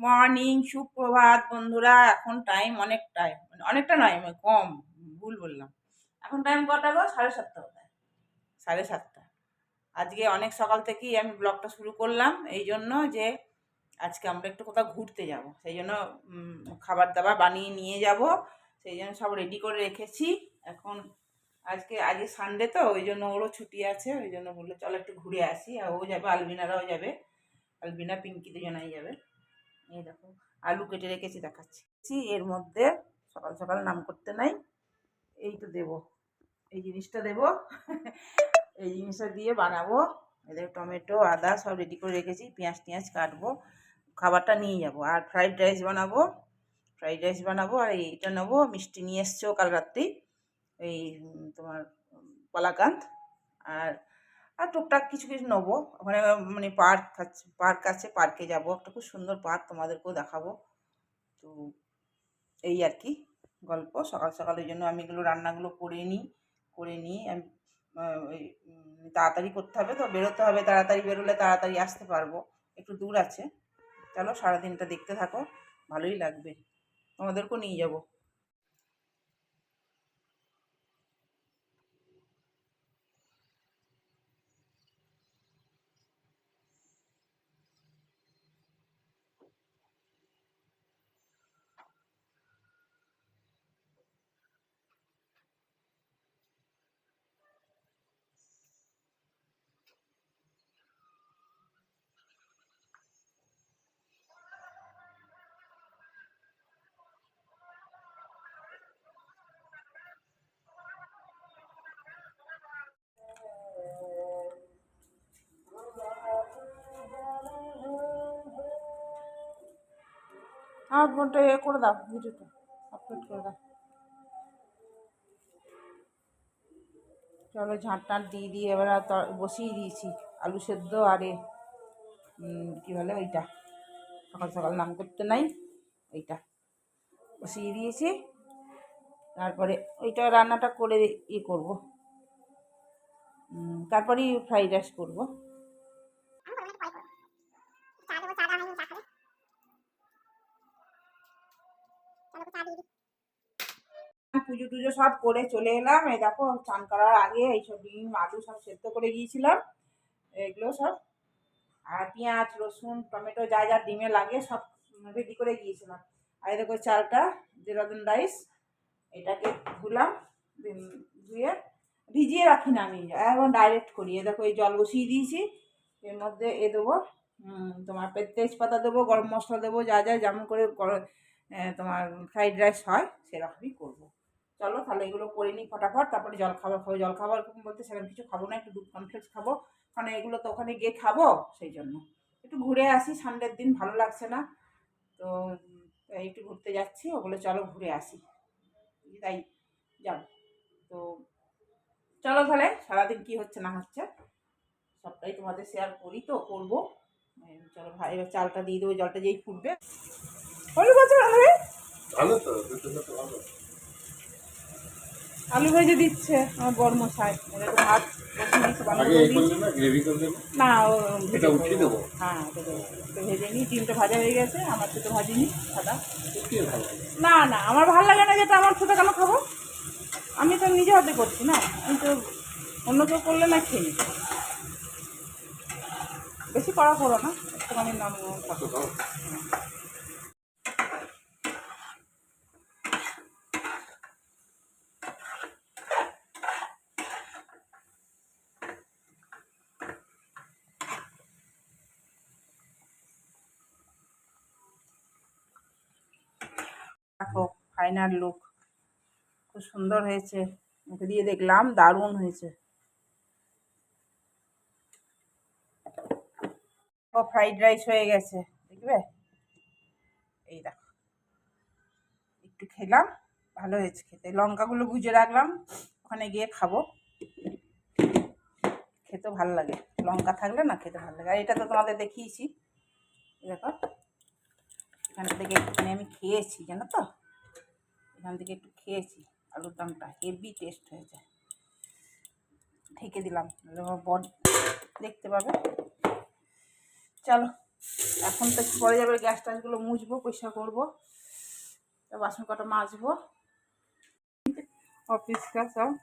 Morning সুপ্রভাত, বন্ধুরা। এখন টাইম অনেক টাইম মানে অনেকটা নয় কম, ভুল বললাম। এখন টাইম কটা গো? সাড়ে সাতটা বোধহয়। সাড়ে সাতটা। আজকে অনেক সকাল থেকেই আমি ব্লগটা শুরু করলাম, এই জন্য যে আজকে আমরা একটু কোথাও ঘুরতে যাব। সেই জন্য খাবার দাবার বানিয়ে নিয়ে যাব। সেই জন্য সব রেডি করে রেখেছি। এখন আজকে আজকে সানডে তো, ওই জন্য ওরও ছুটি আছে। ওই জন্য বলল, চলো একটু ঘুরে আসি। আর ও যাবে, আলবিনারাও যাবে। আলবিনা পিঙ্কি দুজনাই যাবে। এই দেখো, আলু কেটে রেখেছি, দেখাচ্ছি। এর মধ্যে সকাল সকাল নাম করতে নাই, এই তো দেবো। এই জিনিসটা দেবো, এই জিনিসটা দিয়ে বানাবো। এদের টমেটো, আদা সব রেডি করে রেখেছি, পেঁয়াজ টিয়াজ কাটবো, খাবারটা নিয়ে যাব। আর ফ্রাইড রাইস বানাবো ফ্রাইড রাইস বানাবো, আর এইটা নেব, মিষ্টি নিয়ে এসছো কাল রাত্রি, এই তোমার কলাকান্ত আর আর টুকটাক কিছু কিছু নেব। ওখানে মানে পার্ক আছে পার্ক আছে পার্কে যাব। একটা খুব সুন্দর পার্ক তোমাদেরকেও দেখাবো। তো এই আর কি গল্প। সকাল সকাল ওই জন্য আমি এগুলো, রান্নাগুলো করে নিই করে নিই আমি তাড়াতাড়ি করতে হবে তো, বেরোতে হবে। তাড়াতাড়ি বেরোলে তাড়াতাড়ি আসতে পারব। একটু দূর আছে। চলো সারাদিনটা দেখতে থাকো। ভালোই লাগবে। তোমাদেরকেও নিয়ে যাব। আমার ফোনটা এ করে দাও, ভিডিওটা আপলোড করে দাও। চলো ঝাঁট টাঁট দিয়ে দিয়ে এবার আর বসিয়ে দিয়েছি, আলু সেদ্ধ আর এ কী বলে ওইটা? সকাল সকাল নাম করতে নাই, ওইটা বসিয়ে দিয়েছি। তারপরে ওইটা রান্নাটা করে ইয়ে করব। তারপরেই ফ্রাইড রাইস করব। টুজো সব করে চলে এলাম। এই দেখো চান করার আগে এইসব ডিম, আলু সব সেদ্ধ করে গিয়েছিলাম। এগুলো সব। আর পেঁয়াজ, রসুন, টমেটো, যা যা ডিমে লাগে সব রেডি করে গিয়েছিলাম। আর দেখো চালটা দেরাদুন রাইস, এটাকে ধুলাম ধুয়ে ভিজিয়ে রাখি না আমি। এখন ডাইরেক্ট করি। এ দেখো এই জল বসিয়ে দিয়েছি। এর মধ্যে এ দেবো তোমার তেজপাতা দেবো, গরম মশলা দেবো, যা যা যেমন করে তোমার ফ্রাইড রাইস হয়, সেরকমই করব। চলো তাহলে এগুলো করে নিই ফটাফট, তারপরে জল খাবার খাব। জল খাবার বলতে সেরকম কিছু খাব না, একটু দুধ কমপ্লেক্স খাব। কারণ এগুলো তো ওখানে গিয়ে খাব, সেই জন্য। একটু ঘুরে আসি সানডের দিন ভালো লাগছে না। তো একটু ঘুরতে যাচ্ছি, ওগুলো চলো ঘুরে আসি। তাই, যাও। তো, চলো তাহলে, সারাদিন কি হচ্ছে না হচ্ছে, সবটাই তোমাদের শেয়ার করি তো, করব। চলো ভাই, এবার চালটা দিয়ে দেবো, জলটা যেই ফুটবে। হলু বছর ভালো তো আলু ভেজে দিচ্ছে আমার বড় মশাই ভাত না এটা উঠিয়ে দেবো। হ্যাঁ একটু ভেজে নিই। ডিমটা ভাজা হয়ে গেছে আমার তো ভাজিনি সাদা। না না আমার ভালো লাগে না যেটা আমার ছোটো কেন খাব। আমি তো নিজে হাতে করছি না কিন্তু অন্য কেউ করলে না খেয়ে নিই। বেশি কড়া করো না একটুখানি নাম তো দাও। দেখো ফাইনাল লুক খুব সুন্দর হয়েছে। মুখে দিয়ে দেখলাম, দারুণ হয়েছে। ও ফ্রাইড রাইস হয়ে গেছে, দেখবে? এই দেখো। একটু খেলাম, ভালো হয়েছে খেতে। লঙ্কাগুলো গুজে রাখলাম, ওখানে গিয়ে খাব। খেতে ভালো লাগে। লঙ্কা থাকলে না খেতে ভালো লাগে। আর এটা তো তোমাদের দেখিয়েছি। দেখো। এখান থেকে আমি খেয়েছি, জানো তো? এখান থেকে একটু খেয়েছি আলুর দমটা হেভি টেস্ট হয়েছে ঢেকে দিলাম নাহলে আমার বড দেখতে পাবে চলো এখন তো একটু পরে যাবে গ্যাস ট্যাসগুলো মুছবো পরিষ্কার করবো তারপর বাসন কটা মাজবো ऑफिस का सब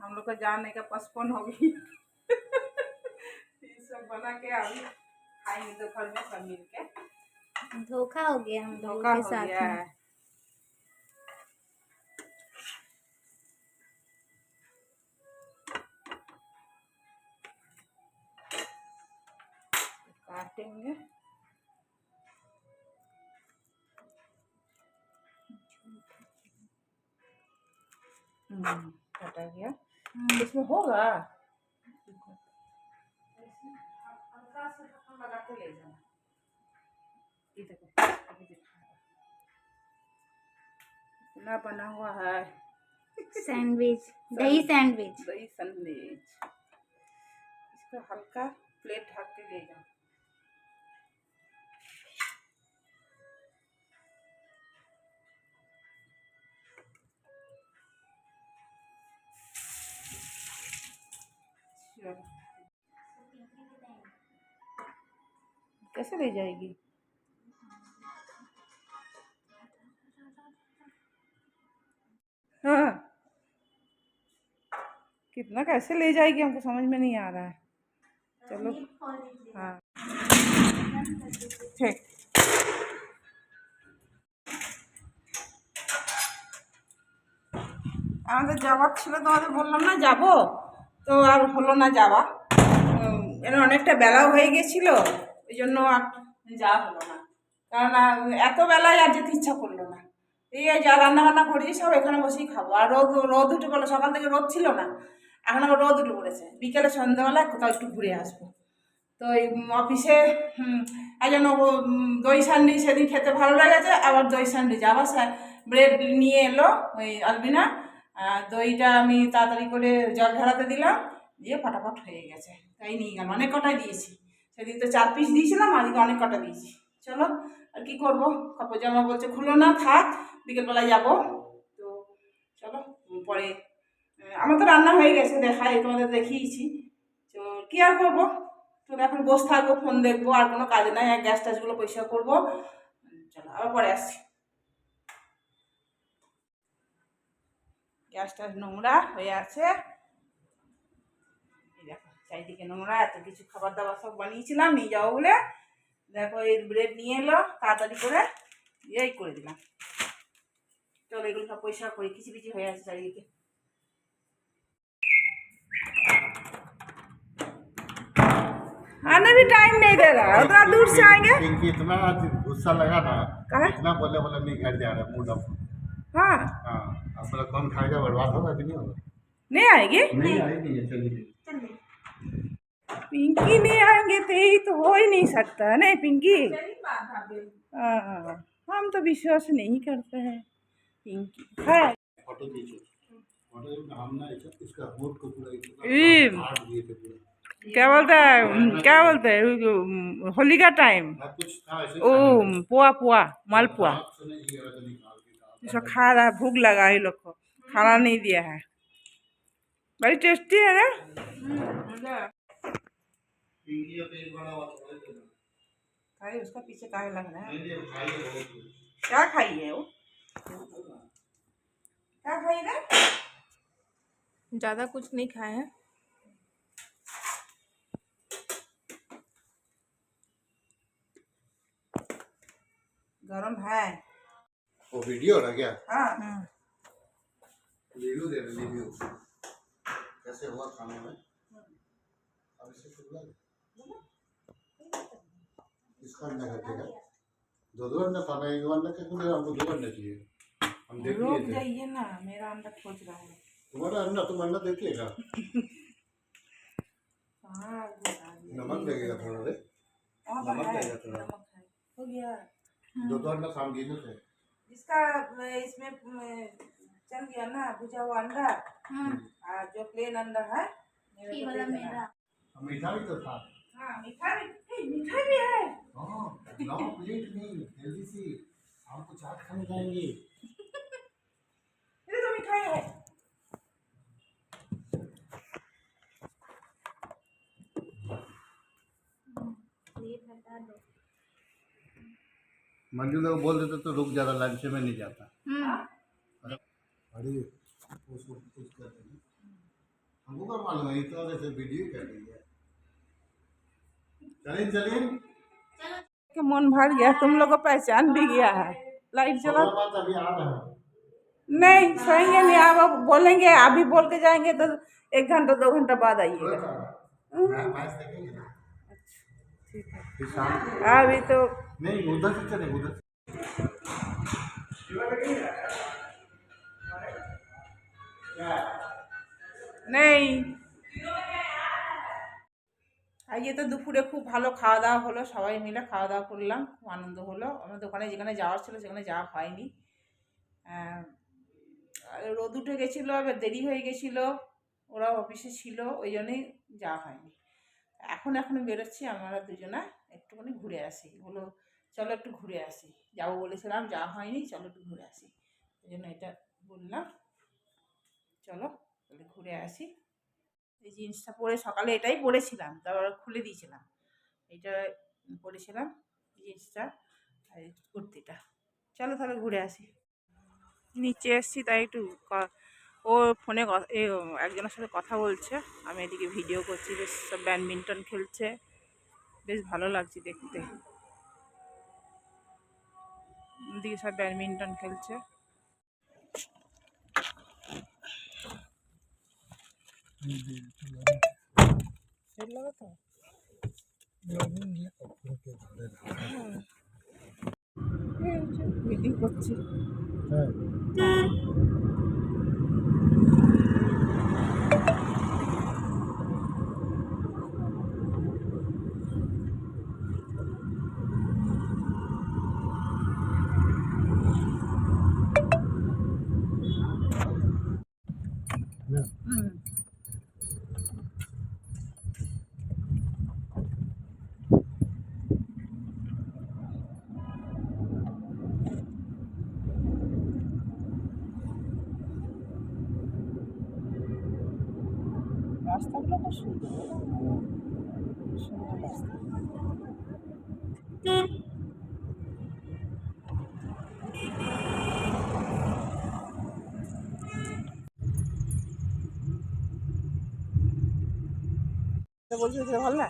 हम लोग का जाने का पचपन हो गई ये सब बना के अभी खाएंगे दोपहर में सब मिल के धोखा हो गया हम लोगों धोखा के हो साथ गया में है काटेंगे हम्म, कटा गया इसमें होगा हल्का सा ढक्कन लगा के ले जाना ये देखो अभी दिखा इतना बना हुआ है। सैंडविच दही सैंडविच दही सैंडविच इसको हल्का प्लेट ढक के ले जाओ। कैसे ले जाएगी हाँ कितना कैसे ले जाएगी हमको समझ में नहीं आ रहा है चलो हाँ ठीक আমাদের যাওয়ার ছিল তোমাদের বললাম না যাব তো আর হলো না যাওয়া উম, এর অনেকটা বেলাও হয়ে গেছিলো ওই জন্য আর যাওয়া হলো না। কারণ এত বেলায় আর যেতে ইচ্ছা করল না। এই যা রান্না বান্না করেছি সব এখানে বসেই খাব। আর রোদ রোদ উঠে পড়ল, সকাল থেকে রোদ ছিল না। এখন আবার রোদ উঠে পড়েছে। বিকেলে সন্ধ্যাবেলায় কোথাও একটু ঘুরে আসব। তো এই অফিসে এই জন্য দই স্যান্ডউইচ সেদিন খেতে ভালো লেগেছে। আবার দই স্যান্ডউইচ আবার ব্রেড নিয়ে এলো ওই আলবিনা। দইটা আমি তাড়াতাড়ি করে জল ঢালাতে দিলাম। দিয়ে ফটাফট হয়ে গেছে। তাই নিয়ে গেলাম। অনেক কটাই দিয়েছি। সেদিন তো চার পিস দিয়েছিলাম, আজকে অনেক কটা দিয়েছি। চলো, আর কি করব? কাপড় জামা বলছে, খুলো না, থাক, বিকেলবেলায় যাব। তো চলো, পরে আমার তো রান্না হয়ে গেছে, দেখাই, তোমাদের দেখিয়েছি। তো কী আর করব? তো এখন বসে থাকব ফোন দেখব, আর কোনো কাজ নাই, আর গ্যাস ট্যাসগুলো পরিষ্কার করব। চলো, আবার পরে আসছি। গ্যাস নোংরা হয়ে আছে। দেখো চারিদিকে নোংরা এত কিছু খাবার দাবার সব বানিয়েছিলাম নিয়ে যাবো বলে দেখো এই ব্রেড নিয়ে এলো তাড়াতাড়ি করে এই করে দিলাম চলো এগুলো সব পরিষ্কার করি কিছু কিছু হয়ে আছে চারিদিকে आने भी टाइम नहीं दे रहा उतना दूर से आएंगे पिंकी इतना आज गुस्सा लगा ना कहा इतना बोले बोले नहीं घर जा रहा मूड ऑफ हाँ हाँ अब बोला कौन खाएगा बर्बाद होगा कि नहीं होगा नहीं आएगी? पिंकी नहीं आएँगे तो यही तो हो ही नहीं सकता नहीं पिंकी? हाँ हम तो विश्वास नहीं करते हैं। पिंकी है क्या बोलता है? क्या बोलते है? होली का टाइम। ओ पुआ पुआ मालपुआ। खा रहा है भूख लगा है लोग को। खाना नहीं दिया है। बड़ी टेस्टी है ना? खाई उसका पीछे काहे लग रहा है? क्या खाई है वो? क्या खाई रे ज़्यादा कुछ नहीं खाए हैं। गरम है। वो वीडियो रह गया हाँ। रिव्यू दे रहे रिव्यू कैसे हुआ खाने में? अब इसे खुला इसका अंडा घटेगा दो दो अंडा खाना एक अंडा क्या खुलेगा हमको दो अंडा चाहिए। हम देख लिए रुक थे। जाइए ना मेरा अंडा खोज रहा है। तुम्हारा अंडा तुम अंडा देख लेगा। कहाँ नमक लगेगा थोड़ा रे। नमक लगेगा थोड़ा। हो। गया। दो दो अंडा खाम गिने थे इसका इसमें चल गया ना भुजा हुआ अंडा हाँ जो प्लेन अंडा। है हाँ, मीठा भी तो था। हाँ, भी है। हाँ, प्लेट नहीं खाने जाएँगे ये तो मिठाई है मंजू ने बोल देते तो रुक जाता लंच में नहीं जाता। अरे उसको कुछ कर देंगे हमको क्या मालूम है इतना जैसे वीडियो कर रही है। चलिए चलिए। कि मन भर गया तुम लोग को पहचान भी गया है। लाइट चला। नहीं सोएँगे नहीं आप बोलेंगे अभी बोल के जाएँगे तो एक घंटा दो घंटा बाद आइएगा। मैं मैच देखेंगे ना। फिर शाम को। अभी तो नहीं उधर से चले उधर নেই। আজকে তো দুপুরে খুব ভালো খাওয়া দাওয়া হলো, সবাই মিলে খাওয়া দাওয়া করলাম, খুব আনন্দ হলো। আমার দোকানে যেখানে যাওয়ার ছিল, সেখানে যাওয়া হয়নি। রোদ উঠে গেছিল, এবার দেরি হয়ে গেছিল ওরা অফিসে ছিল, ওই জন্যই যাওয়া হয়নি। এখন এখন বেরোচ্ছি, আমরা দুজনা একটুখানি ঘুরে আসি। বলো, চলো একটু ঘুরে আসি। যাব বলেছিলাম, যাওয়া হয়নি, চলো একটু ঘুরে আসি। ওই জন্য এটা বললাম। চলো, তাহলে ঘুরে আসি। এই জিন্সটা পরে সকালে এটাই পরেছিলাম তারপর খুলে দিয়েছিলাম। এইটা পরেছিলাম জিন্সটা আর কুর্তিটা। চলো তাহলে ঘুরে আসি। নিচে এসছি, তাই একটু ও ফোনে একজনের সাথে কথা বলছে। আমি এদিকে ভিডিও করছি, বেশ সব ব্যাডমিন্টন খেলছে। বেশ ভালো লাগছে দেখতে। এদিকে সব ব্যাডমিন্টন খেলছে। সেট লাগাতো ভিডিও করছি হুম রাস্তাগুলো খুব সুন্দর সুন্দর রাস্তা তো বলছি যে ভালো না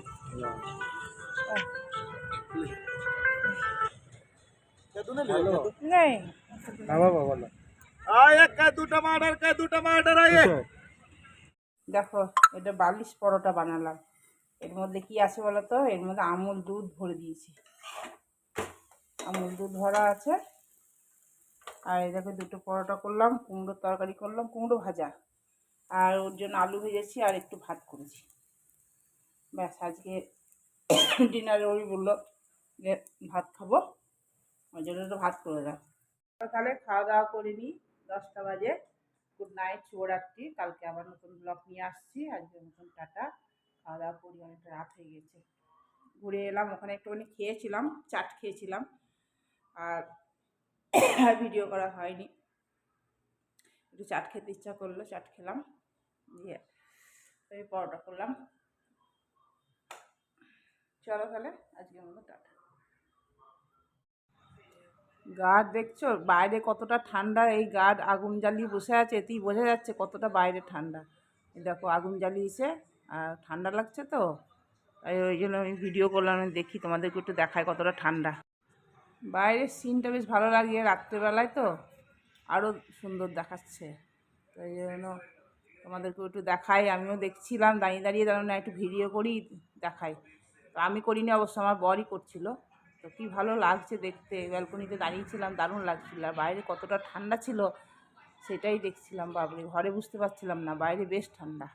नहीं দেখো, এটা বালিশ পরোটা বানালাম। এর মধ্যে কি আছে বলো তো এর মধ্যে আমুল দুধ ভরে দিয়েছি। আমুল দুধ ভরা আছে। আর এই দেখো, দুটো পরোটা করলাম, কুমড়োর তরকারি করলাম, কুমড়ো ভাজা। আর ওর জন্য আলু ভেজেছি আর একটু ভাত করেছি। ব্যাস, আজকে ডিনারে ওই বলল যে ভাত খাব। ওই জন্য ভাত করে দাও। তাহলে খাওয়া দাওয়া করে নিই, দশটা বাজে। গুড নাইট শুভরাত্রি কালকে আবার নতুন ব্লগ নিয়ে আসছি। আজকে নতুন টাটা। খাওয়া দাওয়া করি অনেকটা রাত হয়ে গেছে। ঘুরে এলাম, ওখানে একটুখানি খেয়েছিলাম, চাট খেয়েছিলাম। আর ভিডিও করা হয়নি। একটু চাট খেতে ইচ্ছা করল, চাট খেলাম। দিয়ে পরোটা করলাম। চলো তাহলে আজকে মতো টাটা। গাছ দেখছ? বাইরে কতটা ঠান্ডা, এই গাছ আগুন জ্বালিয়ে বসে আছে, এতেই বোঝা যাচ্ছে কতটা বাইরে ঠান্ডা। দেখো, আগুন জ্বালিয়েছে, আর ঠান্ডা লাগছে তো? তাই ওই জন্য আমি ভিডিও করলাম দেখি তোমাদেরকে একটু দেখায় কতটা ঠান্ডা। বাইরের সিনটা বেশ ভালো লাগে রাত্রেবেলায় তো আরও সুন্দর দেখাচ্ছে। তো এই জন্য তোমাদেরকে একটু দেখাই, আমিও দেখছিলাম, দাঁড়িয়ে দাঁড়িয়ে দাঁড়ানো একটু ভিডিও করি, দেখাই। তো আমি করিনি অবশ্য, আমার বরই করছিল। তো কী ভালো লাগছে দেখতে। ব্যালকনিতে দাঁড়িয়েছিলাম, দারুণ লাগছিল। আর বাইরে কতটা ঠান্ডা ছিল, সেটাই দেখছিলাম। বাবরে ঘরে বুঝতে পারছিলাম না, বাইরে বেশ ঠান্ডা।